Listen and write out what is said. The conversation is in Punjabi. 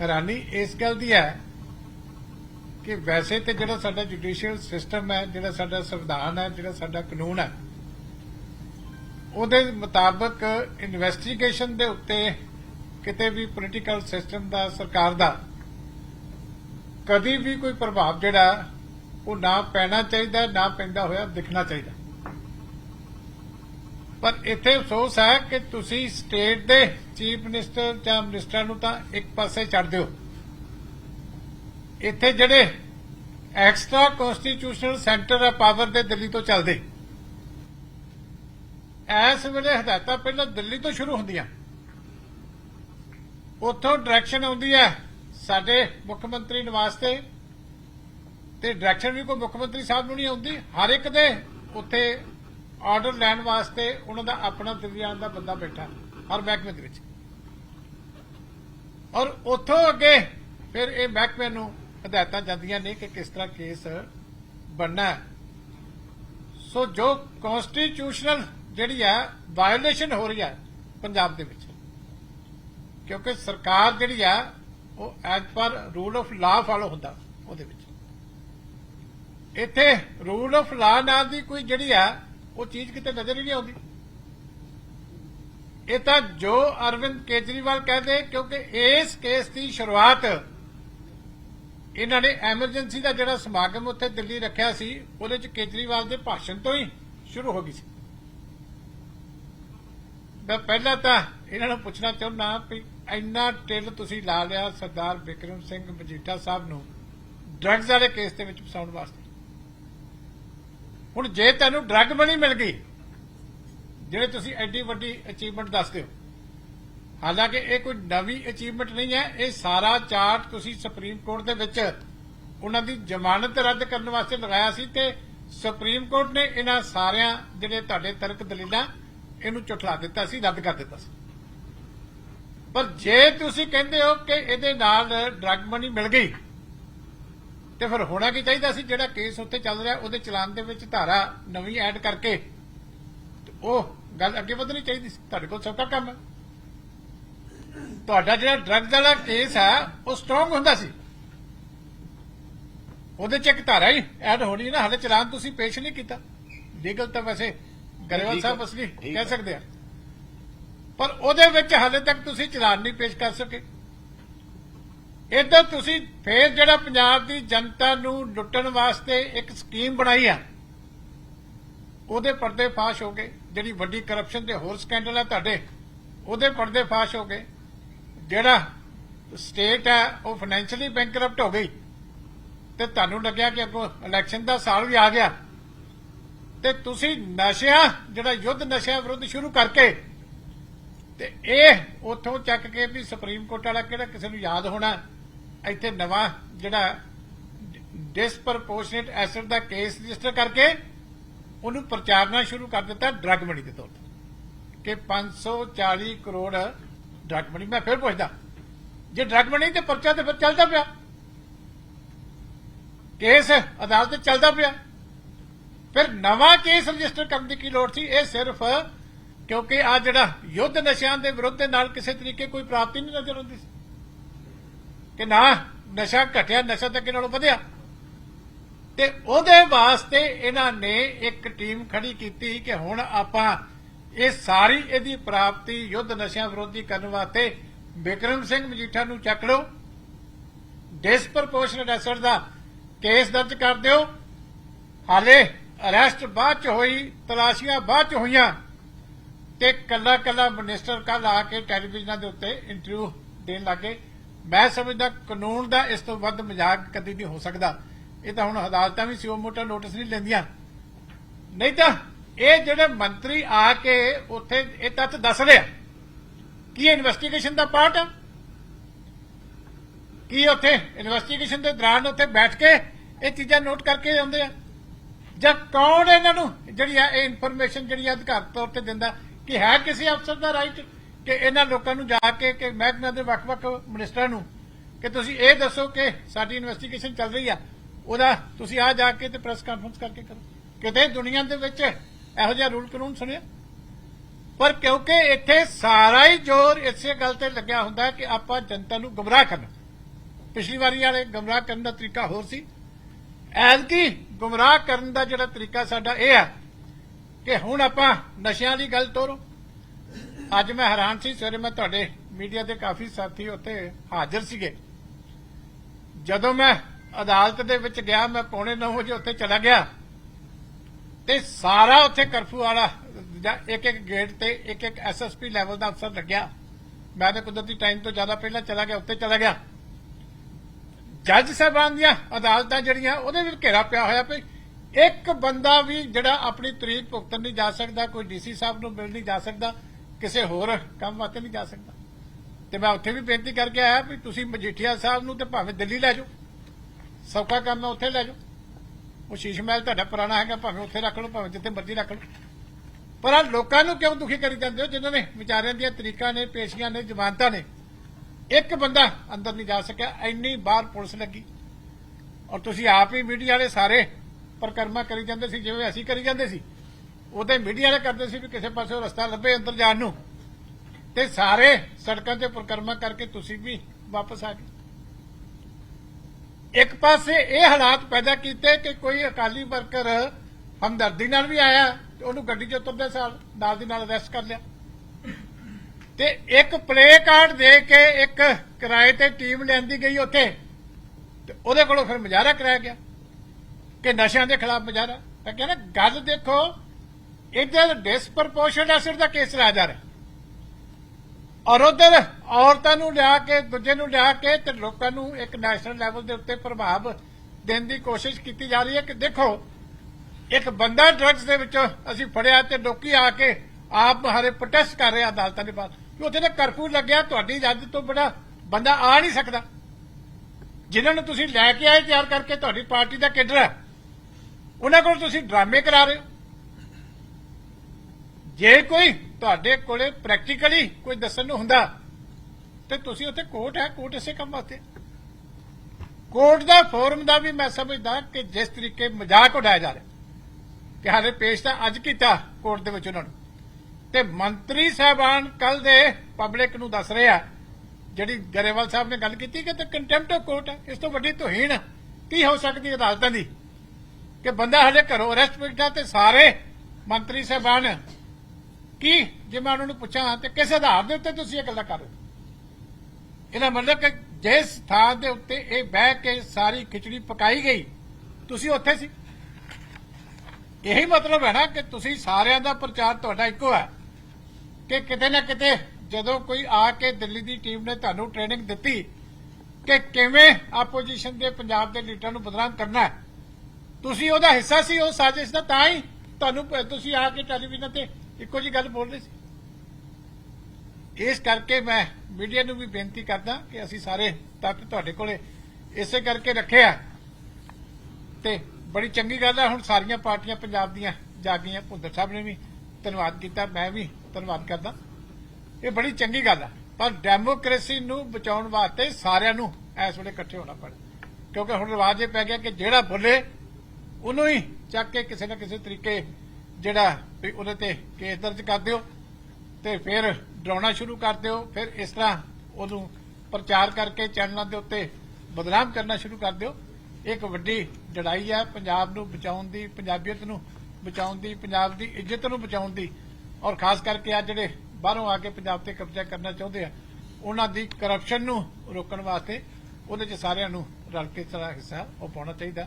ਹੈਰਾਨੀ ਇਸ ਗੱਲ ਦੀ ਹੈ ਕਿ ਵੈਸੇ ਤੇ ਜਿਹੜਾ ਸਾਡਾ ਜੁਡੀਸ਼ੀਅਲ ਸਿਸਟਮ ਹੈ, ਜਿਹੜਾ ਸਾਡਾ ਸੰਵਿਧਾਨ ਹੈ, ਜਿਹੜਾ ਸਾਡਾ ਕਾਨੂੰਨ ਹੈ, ਉਹਦੇ ਮੁਤਾਬਕ ਇਨਵੈਸਟੀਗੇਸ਼ਨ ਦੇ ਉੱਤੇ ਕਿਤੇ ਵੀ ਪੋਲੀਟੀਕਲ ਸਿਸਟਮ ਦਾ, ਸਰਕਾਰ ਦਾ ਕਦੀ ਵੀ ਕੋਈ ਪ੍ਰਭਾਵ ਜਿਹੜਾ, ਉਹ ਨਾ ਪੈਣਾ ਚਾਹੀਦਾ, ਨਾ ਪੈਂਦਾ ਹੋਇਆ, ਦਿਖਣਾ ਚਾਹੀਦਾ। ਪਰ ਇੱਥੇ ਅਫਸੋਸ ਹੈ ਕਿ ਤੁਸੀਂ ਸਟੇਟ ਦੇ ਚੀਫ ਮਿਨਿਸਟਰ ਜਾਂ ਮਿਨਿਸਟਰਾਂ ਨੂੰ ਤਾਂ ਇੱਕ ਪਾਸੇ ਛੱਡ ਦਿਓ। ਇੱਥੇ ਜਿਹੜੇ ਐਕਸਟਰਾ ਕਨਸਟੀਟਿਊਸ਼ਨਲ ਸੈਂਟਰ ਆ ਪਾਵਰ ਦੇ ਦਿੱਲੀ ਤੋਂ ਚੱਲਦੇ। ਇਸ ਵੇਲੇ ਹਦਾਇਤਾਂ ਪਹਿਲਾਂ ਦਿੱਲੀ ਤੋਂ ਸ਼ੁਰੂ ਹੁੰਦੀਆਂ। ਉੱਥੋਂ ਡਾਇਰੈਕਸ਼ਨ ਆਉਂਦੀ ਹੈ ਸਾਡੇ ਮੁੱਖ ਮੰਤਰੀ ਨਿਵਾਸ ਤੇ ਤੇ ਡਾਇਰੈਕਸ਼ਨ ਵੀ ਕੋਈ ਮੁੱਖ ਮੰਤਰੀ ਸਾਹਿਬ ਨੂੰ ਨਹੀਂ ਆਉਂਦੀ। ਹਰ ਇੱਕ ਦੇ ਉੱਥੇ ਆਰਡਰ ਲੈਣ ਵਾਸਤੇ ਉਹਨਾਂ ਦਾ ਆਪਣਾ ਦਿੱਲੀ ਦਾ ਬੰਦਾ ਬੈਠਾ ਹਰ ਮਹਿਕਮੇ ਦੇ ਵਿੱਚ। ਔਰ ਉੱਥੋਂ ਅੱਗੇ ਫਿਰ ਇਹ ਮਹਿਕਮੇ ਨੂੰ ਹਦਾਇਤਾਂ ਜਾਂਦੀਆਂ ਨੇ ਕਿ ਕਿਸ ਤਰ੍ਹਾਂ ਕੇਸ ਬਣਨਾ ਸੋ ਜੋ ਕਨਸਟੀਟਿਊਸ਼ਨਲ ਜਿਹੜੀ ਹੈ ਵਾਇਓਲੇਸ਼ਨ ਹੋ ਰਹੀ ਹੈ ਪੰਜਾਬ ਦੇ ਵਿੱਚ। ਕਿਉਂਕਿ ਸਰਕਾਰ ਜਿਹੜੀ ਆ ਉਹ as per rule of law follow ਹੁੰਦਾ ਉਹਦੇ ਵਿੱਚ। ਇੱਥੇ ਰੂਲ ਆਫ ਲਾ ਨਾਂ ਦੀ ਕੋਈ ਜਿਹੜੀ ਆ ਉਹ ਚੀਜ਼ ਕਿਤੇ ਨਜ਼ਰ ਹੀ ਨਹੀਂ ਆਉਂਦੀ। ਇਹ ਤਾਂ ਜੋ ਅਰਵਿੰਦ ਕੇਜਰੀਵਾਲ ਕਹਿੰਦੇ, ਕਿਉਂਕਿ ਇਸ ਕੇਸ ਦੀ ਸ਼ੁਰੂਆਤ ਇਹਨਾਂ ਨੇ ਐਮਰਜੈਂਸੀ ਦਾ ਜਿਹੜਾ ਸਮਾਗਮ ਉੱਥੇ ਦਿੱਲੀ ਰੱਖਿਆ ਸੀ, ਉਹਦੇ ਚ ਕੇਜਰੀਵਾਲ ਦੇ ਭਾਸ਼ਣ ਤੋਂ ਹੀ ਸ਼ੁਰੂ ਹੋ ਗਈ ਸੀ। ਮੈਂ ਪਹਿਲਾਂ ਤਾਂ ਇਹਨਾਂ ਨੂੰ ਪੁੱਛਣਾ ਚਾਹੁੰਦਾ ਵੀ ਇੰਨਾ ਟਿਲ ਤੁਸੀਂ ਲਾ ਲਿਆ ਸਰਦਾਰ ਬਿਕਰਮ ਸਿੰਘ ਮਜੀਠਾ ਸਾਹਿਬ ਨੂੰ ਡਰੱਗਸ ਵਾਲੇ ਕੇਸ ਦੇ ਵਿੱਚ ਫਸਾਉਣ ਵਾਸਤੇ। ਹੁਣ ਜੇ ਤੈਨੂੰ ਡਰੱਗ ਮਨੀ ਮਿਲ ਗਈ, ਜਿਹੜੇ ਤੁਸੀਂ ਐਡੀ ਵੱਡੀ ਅਚੀਵਮੈਂਟ ਦੱਸਦੇ ਹੋ, ਹਾਲਾਂਕਿ ਇਹ ਕੋਈ ਨਵੀਂ ਅਚੀਵਮੈਂਟ ਨਹੀਂ ਹੈ, ਇਹ ਸਾਰਾ ਚਾਰਟ ਤੁਸੀਂ ਸੁਪਰੀਮ ਕੋਰਟ ਦੇ ਵਿੱਚ ਉਹਨਾਂ ਦੀ ਜ਼ਮਾਨਤ ਰੱਦ ਕਰਨ ਵਾਸਤੇ ਲਗਾਇਆ ਸੀ ਤੇ ਸੁਪਰੀਮ ਕੋਰਟ ਨੇ ਇਹਨਾਂ ਸਾਰਿਆਂ ਜਿਹੜੇ ਤੁਹਾਡੇ ਤਰਕ ਦਲੀਲਾਂ, ਇਹਨੂੰ ਝੁਠਲਾ ਦਿੱਤਾ ਸੀ, ਰੱਦ ਕਰ ਦਿੱਤਾ ਸੀ। ਪਰ ਜੇ ਤੁਸੀਂ ਕਹਿੰਦੇ ਹੋ ਕਿ ਇਹਦੇ ਨਾਲ ਡਰੱਗ ਮਨੀ ਮਿਲ ਗਈ ਤੇ ਫਿਰ ਹੋਣਾ ਕੀ ਚਾਹੀਦਾ ਸੀ? ਜਿਹੜਾ ਕੇਸ ਉੱਥੇ ਚੱਲ ਰਿਹਾ ਉਹਦੇ ਚਲਾਨ ਦੇ ਵਿੱਚ ਧਾਰਾ ਨਵੀਂ ਐਡ ਕਰਕੇ ਉਹ ਗੱਲ ਅੱਗੇ ਵਧਣੀ ਚਾਹੀਦੀ ਸੀ। ਤੁਹਾਡੇ ਕੋਲ ਸਭ ਦਾ ਕੰਮ ਹੈ। ਤੁਹਾਡਾ ਜਿਹੜਾ ਡਰੱਗ ਵਾਲਾ ਕੇਸ ਹੈ ਉਹ ਸਟਰੋਂਗ ਹੁੰਦਾ ਸੀ। ਉਹਦੇ ਚ ਇੱਕ ਧਾਰਾ ਹੀ ਐਡ ਹੋਣੀ ਨਾ ਹਲੇ ਚਲਾਨ ਤੁਸੀਂ ਪੇਸ਼ ਨਹੀਂ ਕੀਤਾ। ਲੀਗਲ ਤਾਂ ਵੈਸੇ ਗਰੇਵਾਲ ਸਾਹਿਬ ਅਸਲੀ ਕਹਿ ਸਕਦੇ ਆ। ਪਰ ਉਹਦੇ ਵਿੱਚ ਹਾਲੇ ਤੱਕ ਤੁਸੀਂ ਚਲਾਨ ਨਹੀਂ ਪੇਸ਼ ਕਰ ਸਕੇ। ਇੱਧਰ ਤੁਸੀਂ ਫੇਰ ਜਿਹੜਾ ਪੰਜਾਬ ਦੀ ਜਨਤਾ ਨੂੰ ਲੁੱਟਣ ਵਾਸਤੇ ਇੱਕ ਸਕੀਮ ਬਣਾਈ ਆ, ਉਹਦੇ ਪਰਦੇ ਫਾਸ਼ ਹੋ ਗਏ। ਜਿਹੜੀ ਵੱਡੀ ਕਰਪਸ਼ਨ ਤੇ ਹੋਰ ਸਕੈਂਡਲ ਆ ਤੁਹਾਡੇ, ਉਹਦੇ ਪਰਦੇ ਫਾਸ਼ ਹੋ ਗਏ। ਜਿਹੜਾ ਸਟੇਟ ਹੈ ਉਹ ਫਾਈਨੈਂਸ਼ੀਅਲੀ ਬੈਂਕਰਪਟ ਹੋ ਗਈ। ਤੇ ਤੁਹਾਨੂੰ ਲੱਗਿਆ ਕਿ ਅੱਗੋਂ ਇਲੈਕਸ਼ਨ ਦਾ ਸਾਲ ਵੀ ਆ ਗਿਆ। ਤੇ ਤੁਸੀਂ ਨਸ਼ਿਆਂ, ਜਿਹੜਾ ਯੁੱਧ ਨਸ਼ਿਆਂ ਵਿਰੁੱਧ ਸ਼ੁਰੂ ਕਰਕੇ, ਤੇ ਇਹ ਉਥੋਂ ਚੱਕ ਕੇ ਵੀ ਸੁਪਰੀਮ ਕੋਰਟ ਵਾਲਾ ਕਿਹੜਾ ਕਿਸੇ ਨੂੰ ਯਾਦ ਹੋਣਾ? ਇੱਥੇ ਨਵਾਂ ਜਿਹੜਾ ਡਿਸਪਰਪੋਰਸ਼ਨੇਟ ਐਸੈਟ ਦਾ ਕੇਸ ਰਜਿਸਟਰ ਕਰਕੇ ਉਹਨੂੰ ਪ੍ਰਚਾਰਨਾ ਸ਼ੁਰੂ ਕਰ ਦਿੱਤਾ ਡਰੱਗ ਮਨੀ ਦੇ ਤੌਰ ਤੇ ਕਿ 540 ਕਰੋੜ ਡਰੱਗ ਮਨੀ ਮੈਂ ਫਿਰ ਪੁੱਛਦਾ, ਜੇ ਡਰੱਗ ਮਨੀ ਤੇ ਪਰਚਾ ਤੇ ਫਿਰ ਚੱਲਦਾ ਪਿਆ? ਕੇਸ ਅਦਾਲਤ 'ਚ ਚੱਲਦਾ ਪਿਆ? ਫਿਰ ਨਵਾਂ ਕੇਸ ਰਜਿਸਟਰ ਕਰਨ ਦੀ ਕੀ ਲੋੜ ਸੀ? ਇਹ ਸਿਰਫ ਕਿਉਂਕਿ ਆ ਜਿਹੜਾ ਯੁੱਧ ਨਸ਼ਿਆਂ ਦੇ ਵਿਰੁੱਧ ਦੇ ਨਾਲ ਕਿਸੇ ਤਰੀਕੇ ਕੋਈ ਪ੍ਰਾਪਤੀ ਨਹੀਂ ਨਜ਼ਰ ਆਉਂਦੀ ਸੀ। ਕਿ ਨਾ, ਨਸ਼ਾ ਘਟਿਆ, ਨਸ਼ਾ ਤਾਂ ਕਿ ਨਾਲੋਂ ਵਧਿਆ। ਤੇ ਉਹਦੇ ਵਾਸਤੇ ਇਹਨਾਂ ਨੇ ਇੱਕ ਟੀਮ ਖੜੀ ਕੀਤੀ ਕਿ ਹੁਣ ਆਪਾਂ ਇਹ ਸਾਰੀ ਇਹਦੀ ਪ੍ਰਾਪਤੀ ਯੁੱਧ ਨਸ਼ਿਆਂ ਵਿਰੋਧੀ ਕਰਨ ਵਾਸਤੇ ਬਿਕਰਮ ਸਿੰਘ ਮਜੀਠਾ ਨੂੰ ਚੱਕ ਲਓ। ਡਿਸਪਰਪੋਰਸ਼ਨੇਟ ਐਸਟ ਦਾ ਕੇਸ ਦਰਜ ਕਰ ਦਿਓ। ਹਾਲੇ ਅਰੈਸਟ ਬਾਅਦ ਚ ਹੋਈ, ਤਲਾਸ਼ੀਆਂ ਬਾਅਦ ਚ ਹੋਈਆਂ। ਤੇ ਕੱਲਾ ਕੱਲਾ ਮਿਨਿਸਟਰ ਕੱਲ ਆ ਕੇ ਟੈਲੀਵਿਜ਼ਨਾਂ ਦੇ ਉੱਤੇ ਇੰਟਰਵਿਊ ਦੇਣ ਲੱਗੇ ਮੈਂ ਸਮਝਦਾ ਕਾਨੂੰਨ ਦਾ ਇਸ ਤੋਂ ਵੱਧ ਮਜ਼ਾਕ ਕਦੀ ਨਹੀਂ ਹੋ ਸਕਦਾ। ਇਹ ਤਾਂ ਹੁਣ ਅਦਾਲਤਾਂ ਵੀ ਸਿਓ ਮੋਟਾ ਨੋਟਿਸ ਨਹੀਂ ਲੈਂਦੀਆਂ। ਨਹੀਂ ਤਾਂ ਇਹ ਜਿਹੜੇ ਮੰਤਰੀ ਆ ਕੇ ਉੱਥੇ ਇਹ ਤੱਥ ਦੱਸ ਰਿਹਾ ਕੀ ਇਨਵੈਸਟੀਗੇਸ਼ਨ ਦਾ ਪਾਰਟ ਹੈ ਕੀ ਉੱਥੇ ਇਨਵੈਸਟੀਗੇਸ਼ਨ ਦੇ ਦੌਰਾਨ ਉੱਥੇ ਬੈਠ ਕੇ ਇਹ ਚੀਜ਼ਾਂ ਨੋਟ ਕਰਕੇ ਆਉਂਦੇ ਆ? ਜਾਂ ਕੌਣ ਇਹਨਾਂ ਨੂੰ ਜਿਹੜੀ ਆ ਇਹ ਇਨਫੋਰਮੇਸ਼ਨ ਜਿਹੜੀ ਅਧਿਕਾਰ ਤੌਰ ਤੇ ਦਿੰਦਾ ਕਿ ਹੈ ਕਿਸੇ ਅਫਸਰ ਦਾ ਰਾਈਟ ਕਿ ਇਹਨਾਂ ਲੋਕਾਂ ਨੂੰ ਜਾ ਕੇ ਕਿ ਮਹਿਕਮੇ ਦੇ ਵੱਖ-ਵੱਖ ਮਿਨਿਸਟਰਾਂ ਨੂੰ ਕਿ ਤੁਸੀਂ ਇਹ ਦੱਸੋ ਕਿ ਸਾਡੀ ਇਨਵੈਸਟੀਗੇਸ਼ਨ ਚੱਲ ਰਹੀ ਆ। ਉਹਦਾ ਤੁਸੀਂ ਆ ਜਾ ਕੇ ਤੇ ਪ੍ਰੈਸ ਕਾਨਫਰੰਸ ਕਰਕੇ ਕਰੋ। ਕਿਤੇ ਦੁਨੀਆ ਦੇ ਵਿੱਚ ਇਹੋ ਜਿਹਾ ਰੂਲ ਕਾਨੂੰਨ ਸੁਣਿਆ? ਪਰ ਕਿਉਂਕਿ ਇੱਥੇ ਸਾਰਾ ਹੀ ਜ਼ੋਰ ਇਸੇ ਗੱਲ ਤੇ ਲੱਗਿਆ ਹੁੰਦਾ ਕਿ ਆਪਾਂ ਜਨਤਾ ਨੂੰ ਗਮਰਾਹ ਕਰਨਾ। ਪਿਛਲੀ ਵਾਰੀ ਵਾਲੇ ਗਮਰਾਹ ਕਰਨ ਦਾ ਤਰੀਕਾ ਹੋਰ ਸੀ। ਐਤਕੀ ਗੁੰਮਰਾਹ ਕਰਨ ਦਾ ਜਿਹੜਾ ਤਰੀਕਾ ਸਾਡਾ ਇਹ ਆ ਕਿ ਹੁਣ ਆਪਾਂ ਨਸ਼ਿਆਂ ਦੀ ਗੱਲ ਤੋਰੋ। ਅੱਜ ਮੈਂ ਹੈਰਾਨ ਸੀ, ਸਵੇਰੇ ਮੈਂ ਤੁਹਾਡੇ ਮੀਡੀਆ ਦੇ ਕਾਫੀ ਸਾਥੀ ਉੱਥੇ ਹਾਜ਼ਰ ਸੀਗੇ। ਜਦੋਂ ਮੈਂ ਅਦਾਲਤ ਦੇ ਵਿੱਚ ਗਿਆ, ਮੈਂ ਪੌਣੇ 9 ਵਜੇ ਉੱਥੇ ਚਲਾ ਗਿਆ ਤੇ ਸਾਰਾ ਉੱਥੇ ਕਰਫਿਊ ਵਾਲਾ, ਜਾਂ ਇੱਕ ਇੱਕ ਗੇਟ ਤੇ ਇੱਕ ਇੱਕ ਐਸਐਸਪੀ ਲੈਵਲ ਦਾ ਅਫਸਰ ਲੱਗਿਆ। ਮੈਂ ਤਾਂ ਕੁਦਰਤੀ ਟਾਈਮ ਤੋਂ ਜ਼ਿਆਦਾ ਪਹਿਲਾਂ ਚਲਾ ਗਿਆ, ਉੱਥੇ ਚਲਾ ਗਿਆ। ਜੱਜ ਸਾਹਿਬਾਨ ਦੀਆਂ ਅਦਾਲਤਾਂ ਜਿਹੜੀਆਂ, ਉਹਦੇ ਵਿੱਚ ਘੇਰਾ ਪਿਆ ਹੋਇਆ ਪਈ ਇੱਕ ਬੰਦਾ ਵੀ ਜਿਹੜਾ ਆਪਣੀ ਤਰੀਕ ਭੁਗਤਣ ਨਹੀਂ ਜਾ ਸਕਦਾ, ਕੋਈ ਡੀਸੀ ਸਾਹਿਬ ਨੂੰ ਮਿਲ ਨਹੀਂ ਜਾ ਸਕਦਾ ਕਿਸੇ ਹੋਰ ਕੰਮ ਵਾਸਤੇ ਨਹੀਂ ਜਾ ਸਕਦਾ। ਤੇ ਮੈਂ ਉੱਥੇ ਵੀ ਬੇਨਤੀ ਕਰਕੇ ਆਇਆ ਵੀ ਤੁਸੀਂ ਮਜੀਠੀਆ ਸਾਹਿਬ ਨੂੰ ਤੇ ਭਾਵੇਂ ਦਿੱਲੀ ਲੈ ਜਾਓ। ਸੌਖਾ ਕੰਮ ਹੈ, ਉੱਥੇ ਲੈ ਜਾਓ। ਉਹ ਸ਼ੀਸ਼ ਮਹਿਲ ਤੁਹਾਡਾ ਪੁਰਾਣਾ ਹੈਗਾ, ਭਾਵੇਂ ਉੱਥੇ ਰੱਖ ਲਓ, ਭਾਵੇਂ ਜਿੱਥੇ ਮਰਜ਼ੀ ਰੱਖ ਲਓ। ਪਰ ਆਹ ਲੋਕਾਂ ਨੂੰ ਕਿਉਂ ਦੁਖੀ ਕਰੀ ਜਾਂਦੇ ਹੋ? ਜਿਨ੍ਹਾਂ ਨੇ ਵਿਚਾਰਿਆਂ ਦੀਆਂ ਤਰੀਕਾਂ ਨੇ, ਪੇਸ਼ੀਆਂ ਨੇ, ਜ਼ਮਾਨਤਾਂ ਨੇ। ਇੱਕ ਬੰਦਾ ਅੰਦਰ ਨਹੀਂ ਜਾ ਸਕਿਆ, ਇੰਨੀ ਬਾਹਰ ਪੁਲਿਸ ਲੱਗੀ। ਔਰ ਤੁਸੀਂ ਆਪ ਹੀ ਮੀਡੀਆ ਵਾਲੇ ਸਾਰੇ ਪ੍ਰਕਰਮਾ ਕਰੀ ਜਾਂਦੇ ਸੀ, ਜਿਵੇਂ ਅਸੀਂ ਕਰੀ ਜਾਂਦੇ ਸੀ। ਉਹਦੇ ਮੀਡੀਆ ਵਾਲੇ ਕਰਦੇ ਸੀ ਵੀ ਕਿਸੇ ਪਾਸੇ ਰਸਤਾ ਲੱਭੇ ਅੰਦਰ ਜਾਣ ਨੂੰ। ਤੇ ਸਾਰੇ ਸੜਕਾਂ ਤੇ ਪ੍ਰਕਰਮਾ ਕਰਕੇ ਤੁਸੀਂ ਵੀ ਵਾਪਸ ਆ ਗਏ। ਇੱਕ ਪਾਸੇ ਇਹ ਹਾਲਾਤ ਪੈਦਾ ਕੀਤੇ ਕਿ ਕੋਈ ਅਕਾਲੀ ਵਰਕਰ ਹਮਦਰਦੀ ਨਾਲ ਵੀ ਆਇਆ ਤੇ ਉਹਨੂੰ ਗੱਡੀ 'ਚ ਉਤਰਦੇ ਸਾਲ ਨਾਲ ਦੀ ਨਾਲ ਅਰੈਸਟ ਕਰ ਲਿਆ। ਤੇ ਇੱਕ ਪਲੇ ਕਾਰਡ ਦੇ ਕੇ ਇੱਕ ਕਿਰਾਏ ਤੇ ਟੀਮ ਲੈਂਦੀ ਗਈ ਉੱਥੇ। ਤੇ ਉਹਦੇ ਕੋਲੋਂ ਫਿਰ ਮੁਜ਼ਾਹਰਾ ਕਰਾਇਆ ਗਿਆ ਕਿ ਨਸ਼ਿਆਂ ਦੇ ਖਿਲਾਫ ਮੁਜ਼ਾਹਰਾ। ਮੈਂ ਕਹਿੰਦਾ ਗੱਲ ਦੇਖੋ ਇੱਧਰ ਡਿਸਪਰਪੋਰਸ਼ਨ ਅਸਰ ਦਾ ਕੇਸ ਲਾਇਆ ਜਾ ਰਿਹਾ। ਔਰ ਉਧਰ ਔਰਤਾਂ ਨੂੰ ਲਿਆ ਕੇ, ਦੂਜੇ ਨੂੰ ਲਿਆ ਕੇ ਤੇ ਲੋਕਾਂ ਨੂੰ ਇੱਕ ਨੈਸ਼ਨਲ ਲੈਵਲ ਦੇ ਉੱਤੇ ਪ੍ਰਭਾਵ ਦੇਣ ਦੀ ਕੋਸ਼ਿਸ਼ ਕੀਤੀ ਜਾ ਰਹੀ ਹੈ ਕਿ ਦੇਖੋ, ਇੱਕ ਬੰਦਾ ਡਰੱਗਸ ਦੇ ਵਿੱਚੋਂ ਅਸੀਂ ਫੜਿਆ ਤੇ ਲੋਕੀ ਆ ਕੇ ਆਪ ਹਾਰੇ ਪ੍ਰੋਟੈਸਟ ਕਰ ਰਹੇ ਅਦਾਲਤਾਂ ਦੇ ਬਾਅਦ ਕਿ ਉੱਥੇ ਤਾਂ ਕਰਫਿਊ ਲੱਗਿਆ, ਤੁਹਾਡੀ ਜੱਜ ਤੋਂ ਬੜਾ ਬੰਦਾ ਆ ਨਹੀਂ ਸਕਦਾ। ਜਿਨ੍ਹਾਂ ਨੂੰ ਤੁਸੀਂ ਲੈ ਕੇ ਆਏ ਤਿਆਰ ਕਰਕੇ ਤੁਹਾਡੀ ਪਾਰਟੀ ਦਾ ਕੇਡਰ ਹੈ, ਉਹਨਾਂ ਕੋਲ ਤੁਸੀਂ ਡਰਾਮੇ ਕਰਾ ਰਹੇ ਹੋ। ਜੇ ਕੋਈ ਤੁਹਾਡੇ ਕੋਲੇ ਪ੍ਰੈਕਟੀਕਲੀ ਕੋਈ ਦੱਸਣ ਨੂੰ ਹੁੰਦਾ, ਤੇ ਤੁਸੀਂ ਉੱਥੇ ਕੋਰਟ ਹੈ, ਕੋਰਟ ਇਸੇ ਕੰਮ ਵਾਸਤੇ। ਕੋਰਟ ਦਾ ਫੋਰਮ ਦਾ ਵੀ ਮੈਂ ਸਮਝਦਾ ਕਿ ਜਿਸ ਤਰੀਕੇ ਮਜ਼ਾਕ ਉਡਾਇਆ ਜਾ ਰਿਹਾ, ਕਿ ਹਾਲੇ ਪੇਸ਼ ਤਾਂ ਅੱਜ ਕੀਤਾ ਕੋਰਟ ਦੇ ਵਿੱਚ ਉਹਨਾਂ ਨੂੰ। ਤੇ ਮੰਤਰੀ ਸਾਹਿਬਾਨ ਕੱਲ ਦੇ ਪਬਲਿਕ ਨੂੰ ਦੱਸ ਰਹੇ ਆ, ਜਿਹੜੀ ਗਰੇਵਾਲ ਸਾਹਿਬ ਨੇ ਗੱਲ ਕੀਤੀ ਕਿ ਤੇ ਕੰਟੈਂਪਟ ਆਫ ਕੋਰਟ ਹੈ ਇਸ ਤੋਂ ਵੱਡੀ ਤੋਹੀਣ ਕੀ ਹੋ ਸਕਦੀ ਅਦਾਲਤਾਂ ਦੀ? ਕਿ ਬੰਦਾ ਹਲੇ ਘਰੋਂ ਅਰੈਸਟ ਬੈਠਾ ਤੇ ਸਾਰੇ ਮੰਤਰੀ ਸਾਹਿਬਾਨ ਕੀ? ਜੇ ਮੈਂ ਉਹਨਾਂ ਨੂੰ ਪੁੱਛਾਂ ਤੇ ਕਿਸ ਆਧਾਰ ਦੇ ਉੱਤੇ ਤੁਸੀਂ ਇਹ ਗੱਲਾਂ ਕਰ ਰਹੇ ਇਹਦਾ ਮਤਲਬ ਕਿ ਜਿਸ ਥਾਂ ਦੇ ਉੱਤੇ ਇਹ ਬਹਿ ਕੇ ਸਾਰੀ ਖਿਚੜੀ ਪਕਾਈ ਗਈ, ਤੁਸੀਂ ਉੱਥੇ ਸੀ? ਇਹੀ ਮਤਲਬ ਹੈ ਨਾ ਕਿ ਤੁਸੀਂ ਸਾਰਿਆਂ ਦਾ ਪ੍ਰਚਾਰ ਤੁਹਾਡਾ ਇੱਕੋ ਹੈ ਕਿ ਕਿਤੇ ਨਾ ਕਿਤੇ ਜਦੋਂ ਕੋਈ ਆ ਕੇ ਦਿੱਲੀ ਦੀ ਟੀਮ ਨੇ ਤੁਹਾਨੂੰ ਟ੍ਰੇਨਿੰਗ ਦਿੱਤੀ ਕਿ ਕਿਵੇਂ ਆਪੋਜੀਸ਼ਨ ਦੇ ਪੰਜਾਬ ਦੇ ਲੀਡਰਾਂ ਨੂੰ ਬਦਨਾਮ ਕਰਨਾ ਹੈ, ਤੁਸੀਂ ਉਹਦਾ ਹਿੱਸਾ ਸੀ, ਉਹ ਸਾਜ਼ਿਸ਼ ਦਾ ਤਾਂ ਹੀ ਤੁਹਾਨੂੰ, ਤੁਸੀਂ ਆ ਕੇ ਟੈਲੀਵਿਜ਼ਨ ਤੇ ਇੱਕੋ ਜੀ ਗੱਲ ਬੋਲ ਰਹੀ ਸੀ। ਇਸ ਕਰਕੇ ਮੈਂ ਮੀਡੀਆ ਨੂੰ ਵੀ ਬੇਨਤੀ ਕਰਦਾ ਕਿ ਅਸੀਂ ਸਾਰੇ ਤੱਤ ਤੁਹਾਡੇ ਕੋਲੇ ਇਸੇ ਕਰਕੇ ਰੱਖਿਆ ਤੇ ਬੜੀ ਚੰਗੀ ਗੱਲ ਹੈ ਹੁਣ ਸਾਰੀਆਂ ਪਾਰਟੀਆਂ ਪੰਜਾਬ ਦੀਆਂ ਜਾ ਗਈਆਂ ਭੁੰਦਰ ਸਾਹਿਬ ਨੇ ਵੀ ਧੰਨਵਾਦ ਕੀਤਾ, ਮੈਂ ਵੀ ਧੰਨਵਾਦ ਕਰਦਾ। ਇਹ ਬੜੀ ਚੰਗੀ ਗੱਲ ਹੈ ਪਰ ਡੈਮੋਕ੍ਰੇਸੀ ਨੂੰ ਬਚਾਉਣ ਵਾਸਤੇ ਸਾਰਿਆਂ ਨੂੰ ਇਸ ਵੇਲੇ ਇਕੱਠੇ ਹੋਣਾ ਪੈਣਾ ਕਿਉਂਕਿ ਹੁਣ ਰਿਵਾਜ ਇਹ ਪੈ ਗਿਆ ਕਿ ਜਿਹੜਾ ਬੋਲੇ, ਉਹਨੂੰ ਹੀ ਚੱਕ ਕੇ ਕਿਸੇ ਨਾ ਕਿਸੇ ਤਰੀਕੇ ਜਿਹੜਾ ਵੀ ਉਹਦੇ ਤੇ ਕੇਸ ਦਰਜ ਕਰ ਦਿਓ ਤੇ ਫਿਰ ਡਰਾਉਣਾ ਸ਼ੁਰੂ ਕਰ ਦਿਓ, ਫਿਰ ਇਸ ਤਰ੍ਹਾਂ ਉਹਨੂੰ ਪ੍ਰਚਾਰ ਕਰਕੇ ਚੈਨਲਾਂ ਦੇ ਉੱਤੇ ਬਦਨਾਮ ਕਰਨਾ ਸ਼ੁਰੂ ਕਰ ਦਿਓ। ਇਹ ਇੱਕ ਵੱਡੀ ਲੜਾਈ ਹੈ ਪੰਜਾਬ ਨੂੰ ਬਚਾਉਣ ਦੀ, ਪੰਜਾਬੀਅਤ ਨੂੰ ਬਚਾਉਣ ਦੀ, ਪੰਜਾਬ ਦੀ ਇੱਜ਼ਤ ਨੂੰ ਬਚਾਉਣ ਦੀ। ਔਰ ਖਾਸ ਕਰਕੇ ਆ ਜਿਹੜੇ ਬਾਹਰੋਂ ਆ ਕੇ ਪੰਜਾਬ ਤੇ ਕਬਜ਼ਾ ਕਰਨਾ ਚਾਹੁੰਦੇ ਆ, ਉਹਨਾਂ ਦੀ ਕਰਪਸ਼ਨ ਨੂੰ ਰੋਕਣ ਵਾਸਤੇ ਉਹਦੇ 'ਚ ਸਾਰਿਆਂ ਨੂੰ ਰਲ ਕੇ ਸਾਰਾ ਹਿੱਸਾ ਉਹ ਪਾਉਣਾ ਚਾਹੀਦਾ।